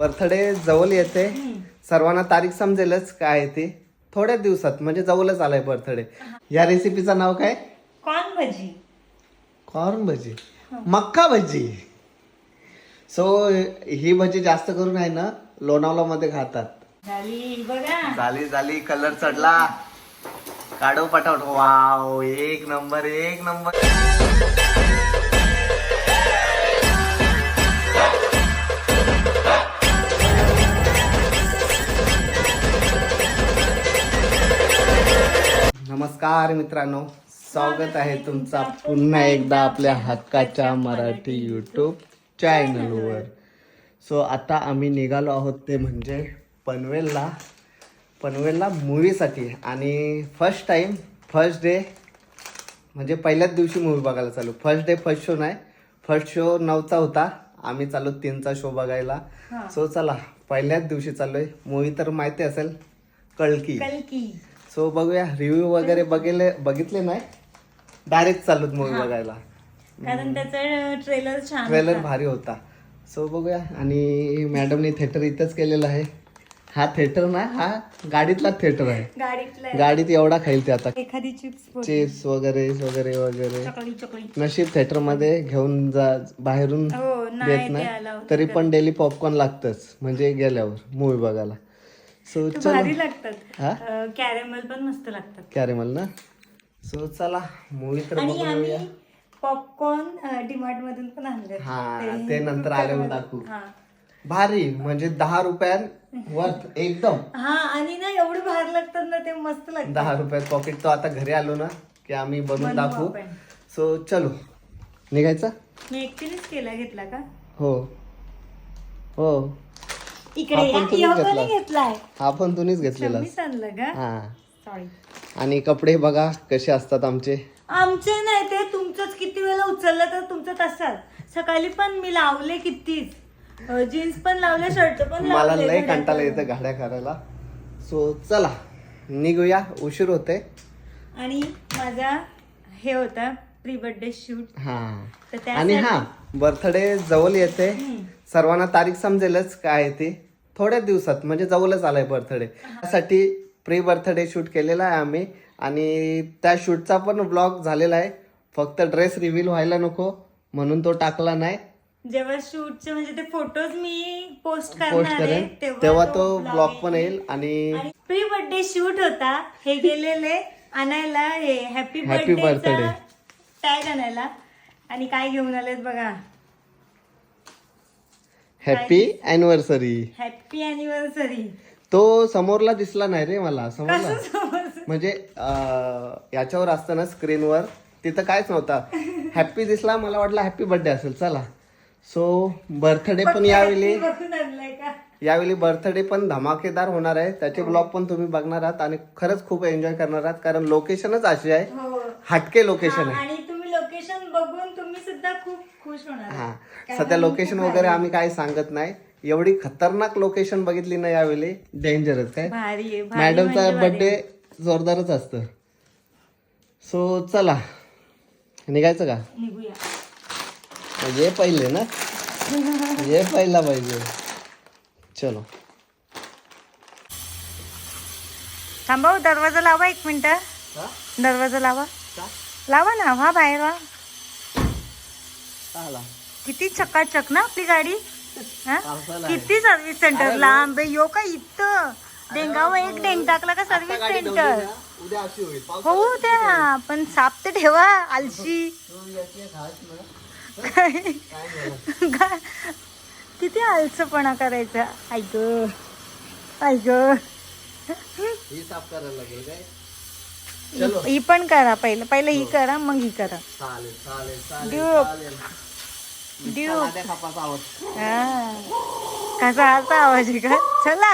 Birthday जवळ येते. सर्वांना तारीख समजेलच काय ते. थोड्या दिवसात म्हणजे जवळच आलाय बर्थडे. या रेसिपीचं नाव काय? कॉर्न भजी. कॉर्न भजी. मक्का भजी. सो ही भजी जास्त करून आहे ना लोणावला मध्ये खातात. झाली बघा. झाली झाली. कलर चढला. काढव पटावट वाव एक नंबर एक नंबर नमस्कार मित्रांनो स्वागत आहे तुमचा पुन्हा एकदा आपल्या हक्काच्या मराठी यूट्यूब चॅनलवर सो आता आम्ही निघालो आहोत ते म्हणजे पनवेलला. पनवेलला मूवीसाठी आणि फर्स्ट टाईम फर्स्ट डे म्हणजे पहिल्याच दिवशी मूवी बघायला चालू. फर्स्ट डे फर्स्ट शो नाही. फर्स्ट शो नऊचा होता. आम्ही चालू तीनचा शो बघायला. सो चला पहिल्याच दिवशी चाललोय. मूवी तर माहिती असेल कळकी. कलकी सो बघूया रिव्ह्यू वगैरे बघितले बघितले नाही. डायरेक्ट चालूत मूवी बघायला. कारण त्याचं ट्रेलर छान ट्रेलर भारी होता. सो बघूया आणि मॅडमने थिएटर इथंच केलेलं आहे. हा थिएटर ना हा गाडीतला थिएटर आहे. गाडीतलं. गाडीत एवढा खाईल ते आता. एखादी चिप्स चिप्स वगैरे वगैरे वगैरे. नशीब थिएटरमध्ये घेऊन जा बाहेरून हो नाही देत नाही. तरी पण डेली पॉपकॉर्न लागतच म्हणजे गेल्यावर मूवी बघायला. सो भारी लागतात. हा? कॅरेमल पण मस्त लागतात. कॅरेमल ना? सो चला. मूवी तर आणि बघून आम्ही येऊया पॉपकॉर्न डिमार्ट मधून पण आणले हा ते नंतर आल्यावर दाखवू. हा. भारी म्हणजे दहा रुपयात वर्थ एकदम. हा आणि ना एवढे भारी लागतात ना ते मस्त लागतात. दहा रुपयात पॉकेट तो आता घरी आलो ना की आम्ही बनवून बनवू दाखवू. आपण. सो चलो. निघायचा? मी एकटीनेच केला घेतला का? हो. हो. इकडे हा पण तुम्हीच यो घेतला. कोणी घेतलाय. हा पण तुम्हीच घेतलेला मीच आणलं का हा. सॉरी आणि कपडे बघा कसे असतात आमचे. आमचे नाही ते तुमचंच किती वेळा उचललं तर तुमचं तसंच सकाळी पण मी लावले कितीच. जीन्स पण लावले शर्ट पण मला लावले. लय कंटाळा. येतं गाड्या करायला. सो चला निघूया. उशीर होते आणि माझा हे होता. प्री बर्थडे शूट हा. तर आणि हा बर्थडे जवळ येते. सर्वांना तारीख समजेलच काय आहे ते. थोड्या दिवसात म्हणजे जवळच आलाय बर्थडे त्यासाठी प्री बर्थडे शूट केलेला आहे आम्ही. आणि त्या शूटचा पण ब्लॉग झालेला आहे. फक्त ड्रेस रिव्हील व्हायला नको म्हणून तो टाकला नाही. जेव्हा शूटचे म्हणजे ते फोटोज मी पोस्ट पोस्ट करणार आहे करेन. तेव्हा तो ब्लॉग पण येईल. आणि आणि प्री बर्थडे शूट होता हे गेलेले आणायला हे happy Happy birthday birthday. Tag आणायला आणि काय घेऊन आलेत बघा. हॅपी अॅनिव्हर्सरी हॅपी अॅनिव्हर्सरी तो समोरला दिसला नाही रे मला समोरला. म्हणजे अं, याच्यावर असतं ना स्क्रीनवर तिथं कायच नव्हता. हॅपी दिसला मला वाटलं हॅपी बर्थडे असेल चला. सो बर्थडे पण यावेळी बघून आणलाय का? यावेळी बर्थडे पण धमाकेदार होणार आहे. त्याचे ब्लॉग पण तुम्ही बघणार आहात आणि खरंच खूप एन्जॉय करणार आहात कारण लोकेशनच अशी आहे. हो. हटके लोकेशन आहे. आणि बघून तुम्ही सुद्धा खूप खुश होणार. हा. सध्या लोकेशन वगैरे आम्ही काही सांगत नाही. एवढी खतरनाक लोकेशन बघितली ना यावेळी. डेंजरच काय? भारी आहे भारी मॅडमचा म्हणजे भारी. बर्थडे जोरदारच असतं. सो चला. निघायचं का? निघूया. ये पहिले ना. ये पहिला पाहिजे. चलो. थांबा हो, दरवाजा लावा एक मिनिट. दरवाजा लावा. लावा ना हा बाहेर वा किती चकाचक ना आपली गाडी हा? पावसाला आहे. किती सर्व्हिस सेंटर लांब आहे. यो का इथं डेंगाव एक डेंग टाकला का सर्व्हिस गाडी ठेवली सेंटर ना, उद्या अशी होईल पाऊस हो त्या पण साप तर ठेवा आलशी तू याची खास ना. काय काय झालं? काय? किती आलसपणा करायचा ऐक ऐक ही साफ करायला लागेल काय ही पण करा पहिलं पहिलं ही करा मग ही करा. चालेल चालेल चालेल ड्यूप. चालेल. ड्यूप. साध्या खापाचा आवाज. हा. कसा असा आवाज आहे का? चला.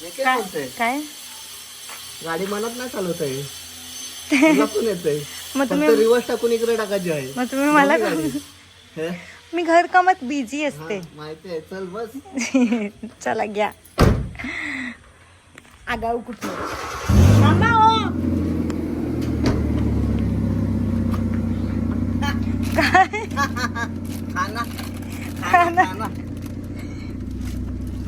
हे काय? बोलतंय? काय? गाडी मनात नाही चालवत आहे. तुला पण येतंय. मग फक्त रिवर्स टाकून इकडे टाकायची आहे. मग तुम्ही मला गाडी. हे? मी घर कामात बिझी असते. हा, माहिती आहे. चल बस. चला घ्या. आगाऊ कुठलं थांबा हो. खाना.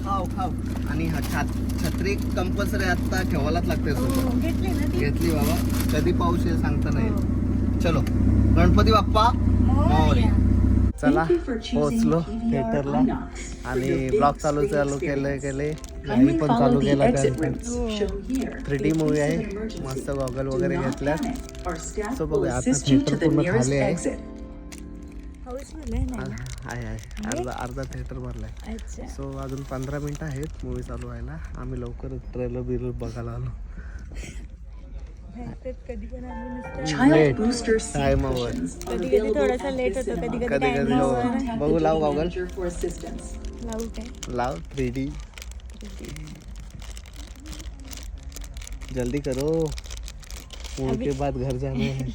खाऊ खाऊ. आणि हा छात छत्री कंपल्सरी आता ठेवायलाच लागते सोबत हो, घेतली ना ती. घेतली बाबा. कधी पाऊस येईल सांगता नाही. हो. चलो. गणपती बाप्पा मोरया. चला पोहोचलो थिएटरला आणि ब्लॉग चालू चालू केले. केले आम्ही पण चालू केला थ्री डी मूवी आहे. मस्त गॉगल वगैरे घेतला सो बघू आता थिएटर पूर्ण झाले आहे. आहे आहे अर्धा अर्धा थेटर भरलं आहे सो अजून पंधरा मिनटं आहेत मूवी चालू व्हायला. आम्ही लवकर ट्रेलर बिर बघायला आलो. हाय मॉवर बघू लाव गॉगल लाव थ्री डी जल्दी करो। मूवी के बाद घर जाना है।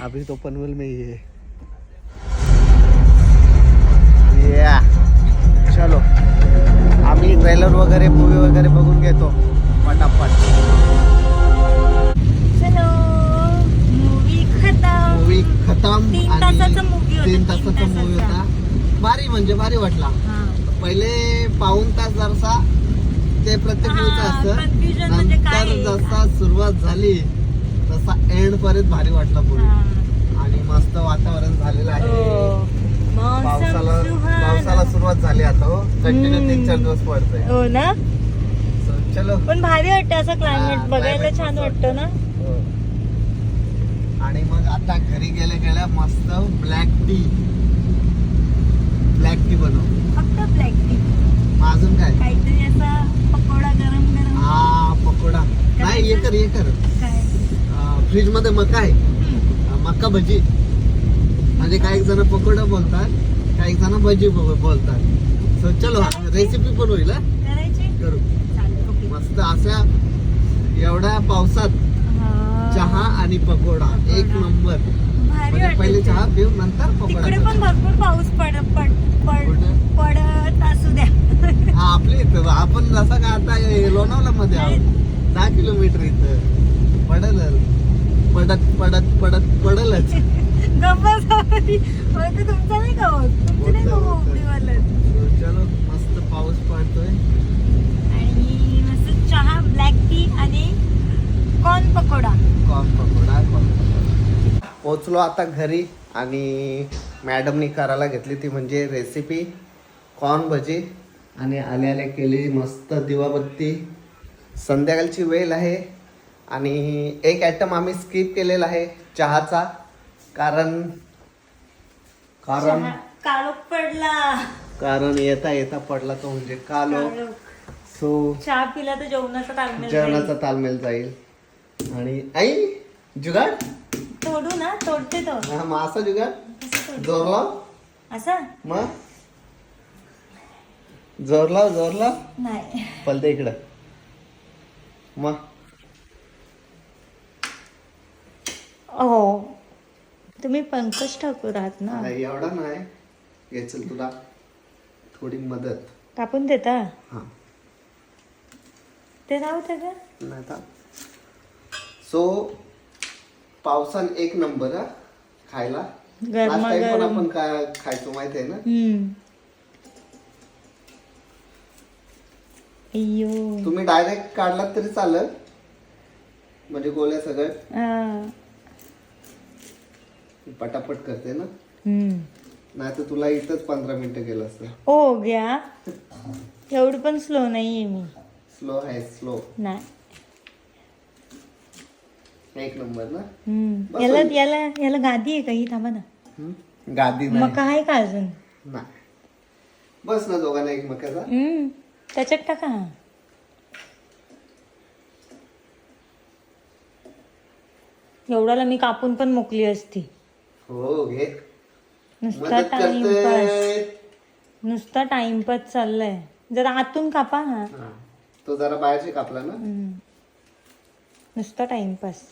अभी तो पनवेल में ही है. चलो। आम्ही ट्रेलर वगैरे मूवी वगैरे बघून घेतो. पटापट. चलो। मूवी खतम. मूवी खतम तीन तासाचा movie होता, तीन तीन तासाचा मूवी. होता. भारी म्हणजे भारी वाटला. पहिले पाऊन तास जरसा ते प्रत्येक असतं. confusion म्हणजे काय नंतर आहे, जसा सुरुवात झाली तसा एंड पर्यंत भारी वाटला पुढे. आणि मस्त वातावरण झालेलं आहे. हो. पावसाला. पावसाला सुरुवात झाली आता हो. कंटिन्यू हम्म. तीन चार दिवस पडतंय. हो ना? So, चलो. पण भारी वाटतं असं हा, क्लायमेट बघायला climate छान मस्त वाटतं ना? हो. आणि मग आता घरी गेल्या गेल्या मस्त ब्लॅक टी ब्लॅक टी बनव. ब्लॅक टी अजून काय? काहीतरी असा पकोडा गरम गरम. हा पकोडा. नाही ये कर ये कर. काय? फ्रीजमध्ये मका आहे. मका भजी. म्हणजे काही जण पकोडा बोलतात काही जण भजी बोलतात. सो चलो रेसिपी पण होईल करू. मस्त अशा एवढ्या पावसात. चहा आणि पकोडा. एक. नंबर. म्हणजे पहिले चहा पिऊ नंतर तिकडे पकोडा पण भरपूर पाऊस पड पड पड? पडत असू द्या. हा आपली इथं. आपण जसा का आता लोणावला मध्ये आहोत. दहा किलोमीटर इथं. पडलच. पडत पडत पडत पडलच. गप्पा सावली. म्हणजे तुमचं नाही का होत? तुमचं नाही का चलो मस्त पाऊस पडतोय. आणि मस्त चहा ब्लॅक टी आणि corn pakoda. Corn pakoda corn pakoda. पोचलो आता घरी आणि मॅडमनी करायला घेतली ती म्हणजे रेसिपी कॉर्न भजी आणि आले आले केली मस्त दिवाबत्ती. संध्याकाळची वेळ आहे आणि एक आयटम आम्ही स्किप केलेला आहे चहाचा कारण कारण काळोख पडला. कारण येता येता पडला तो म्हणजे कालो. सो चहा पिला तर जेवणाचा ताळमेळ जेवणाचा. तालमेल जाईल. आणि आई जुगाड. तोडू ना तोडते तो. हा, मग असा तोडू? जोर लाव. असा? मग? जोर लाव जोर लाव. नाही. पलते इकडं. मग? हो तुम्ही पंकज ठाकूर आहात ना? नाही, एवढा नाही. घे चल तुला थोडी मदत. कापून देता? हा. ते राहू का नाही सो पावसान एक नंबर हा खायला. पण गरमागरम आपण काय खायचो माहिती आहे ना? हम्म. अय्यो. तुम्ही डायरेक्ट काढलात तरी चालेल. म्हणजे गोळ्या सगळं हा. पटापट करते ना. हम्म. नाही तर तुला इथंच पंधरा मिनिटं गेलं असतं. ओ गया एवढी पण स्लो नाहीये मी. स्लो आहे स्लो नाही. एक नंबर ना? याला. याला याला गादी आहे का? ही थांबा ना? गादी नाही. काय का अजून. बस ना दोघांना एकमेकाचा हम्म. त्याच्यात टाका एवढ्याला मी कापून पण मोकली असती. हो घे. नुसता टाइमपास नुसता टाइमपास चाललाय. जरा आतून कापा हा. तो जरा बाहेरचे कापला ना. नुसता टाइमपास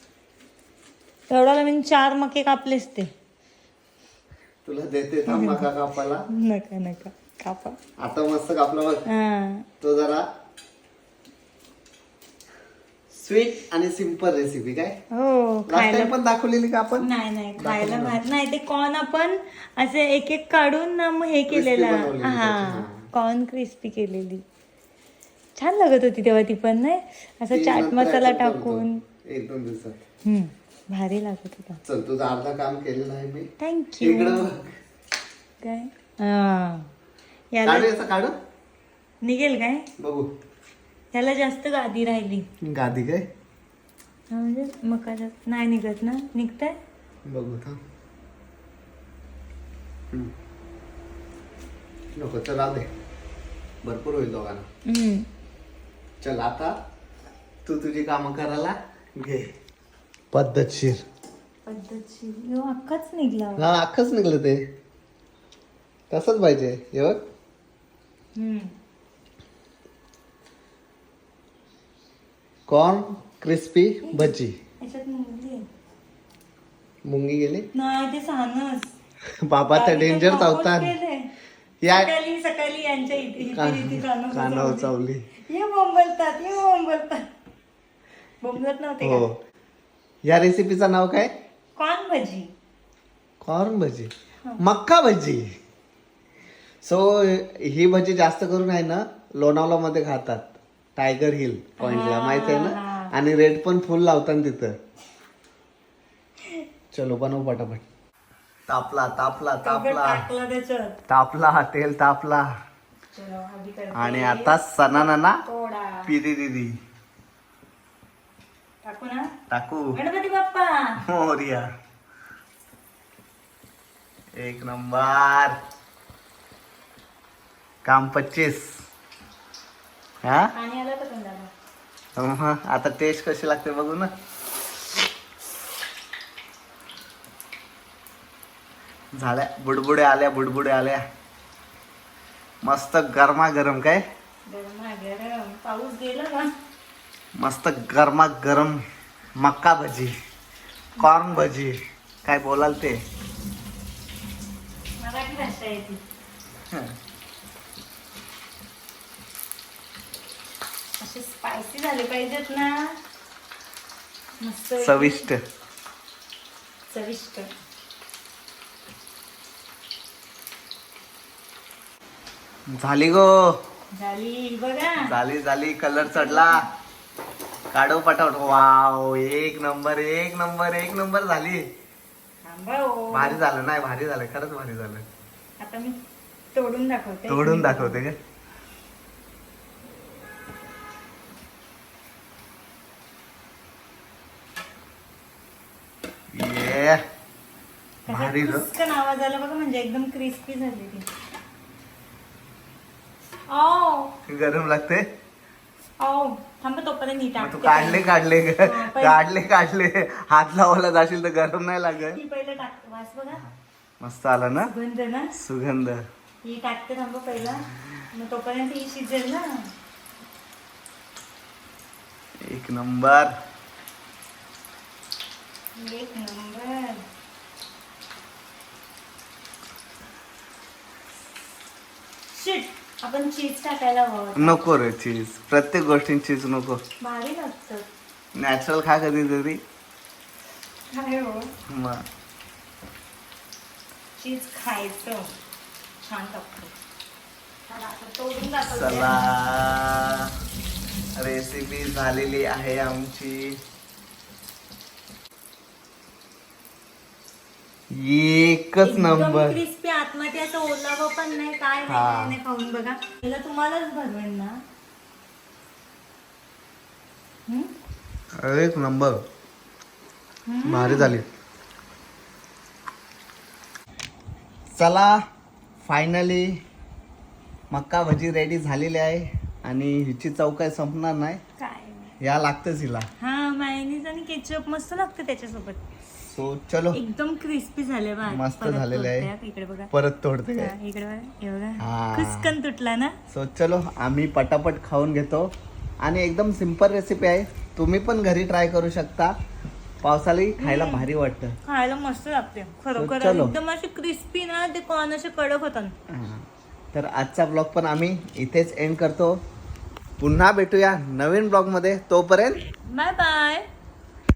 एवढ्याला मी चार मके कापलेच ते. तुला देते थांब मका कापाला नका नका कापा. आता मस्त कापला बघ. हा. तो जरा स्वीट आणि सिंपल रेसिपी काय? हो लास्ट खायला टाइम पण दाखवलेली का आपण? नाही नाही खायला भात नाही. ते कॉर्न आपण असे एक एक काढून ना मग हे केलेलं. बनवलेली हा. त्याची. कॉर्न क्रिस्पी केलेली. छान लागत होती तेव्हा ती पण नाही? असं ती चाट नंतर मसाला आपण करतो. टाकून. एक दोन दिवसात. हम्म, भारी लागत होता. चल तुझं अर्धा काम केलेलं आहे मी. थँक्यू इकडं. काय? हा. याला काढू याचं काढू? निघेल काय? बघू. याला जास्त गादी राहिली. गादी काय? हा म्हणजे मका जास्त नाही निघत ना? निघतंय? बघू थांब. हम्म. नको तर राहू दे. भरपूर होईल दोघांना. हम्म. चल आता तू तुझी कामं करायला घे. पद्धतशीर. पद्धतशीर. यो अख्खाच निघला. हा अख्खच निघलं ते. तसंच पाहिजे हे बघ. कॉर्न क्रिस्पी भजी याच्यात मुंगी आहे. मुंगी गेली? नाही ते सानस. बाबा तर गावी डेंजर चावतात. या सकाळी सकाळी यांच्या इथे इथे इथे कानावर कानावर चावली. चावली ये बोंबलतात ये बोंबलतात. बोंबलत नव्हते हो. का या रेसिपीचं नाव काय? कॉर्न भजी. कॉर्न भजी. मक्का भजी. सो ही भजी जास्त करून आहे ना लोणावला मध्ये खातात. टायगर हिल पॉइंटला माहीत आहे ना? आणि रेट पण फुल लावतात तिथं. चलो बनव पटापट. तापला तापला तापला. तापला तेल तापला. आणि आता सणाना ना पिरी दिदी टाकू ना टाकू गणपती बाप्पा मोरिया एक नंबर काम पच्चीस हा पाणी आलं का तोंडाला मग आता टेस्ट कशी लागते बघू ना झाल्या बुडबुडे आल्या बुडबुडे आल्या मस्त गरमा गरम काय गरम गरम पाऊस गेला ना मस्त गरमा गरम मक्का भजी कॉर्न भजी काय बोलाल ते? मराठी भाषा आहे ती. असे स्पायसी झाले पाहिजेत ना. मस्त चविष्ट. चविष्ट. झाली गो. झाली बघा. झाली झाली कलर चढला. काढव पटावट वाव एक नंबर एक नंबर एक नंबर झाली. थांबा हो. भारी झालं नाही भारी झालं खरंच भारी झालं. आता मी तोडून दाखवते. तोडून दाखवते का? ये भारी ग. आवाज आला बघा म्हणजे एकदम क्रिस्पी झाली ती. ओ गरम लागते थांबा तोपर्यंत नीट मग तू काढले काढले. ग. काढले काढले. हात लावायला जाशील तर गरम नाही लागत. पहिले टाकते वास बघा. मस्त आला ना? सुगंध ना? सुगंध. ही टाकते थांबा पहिला. मग तोपर्यंत ही शिजेल ना? एक नंबर. एक नंबर. शिट. आपण चीज टाकायला हवं नको रे चीज प्रत्येक गोष्टी चीज नको. भारी लागतं. नॅचरल खा कधीतरी काय हो. मग. चीज खायचं. छान लागतं. तोडून. चला. रेसिपी झालेली आहे आमची. एकच नंबर क्रिस्पी आतमध्ये असं ओलावं पण नाही काय हा. नाही खाऊन बघा तुम्हालाच भरवेल ना हम्म? एक नंबर. भारी झाली चला फायनली मक्का भजी रेडी झालेली आहे आणि हिची चव काय संपणार नाही काय नाही. या लागतंच हिला हा मायनीज आणि केचप मस्त लागतं त्याच्यासोबत सो चलो. एकदम क्रिस्पी झाले मस्त झालेले आहे. तोडते इकडे बघा. परत तोडते काय? इकडे बघा. तुटला ना? सो चलो आम्ही पटापट खाऊन घेतो. आणि एकदम सिंपल रेसिपी आहे. तुम्ही पण घरी ट्राय करू शकता. पावसाळी खायला भारी वाटतं. खायला मस्त लागते. खरोखर. एकदम असे क्रिस्पी ना ते कॉर्न असे कडक होतात. तर आजचा ब्लॉग पण आम्ही इथेच एंड करतो. पुन्हा भेटूया नवीन ब्लॉगमध्ये तोपर्यंत बाय बाय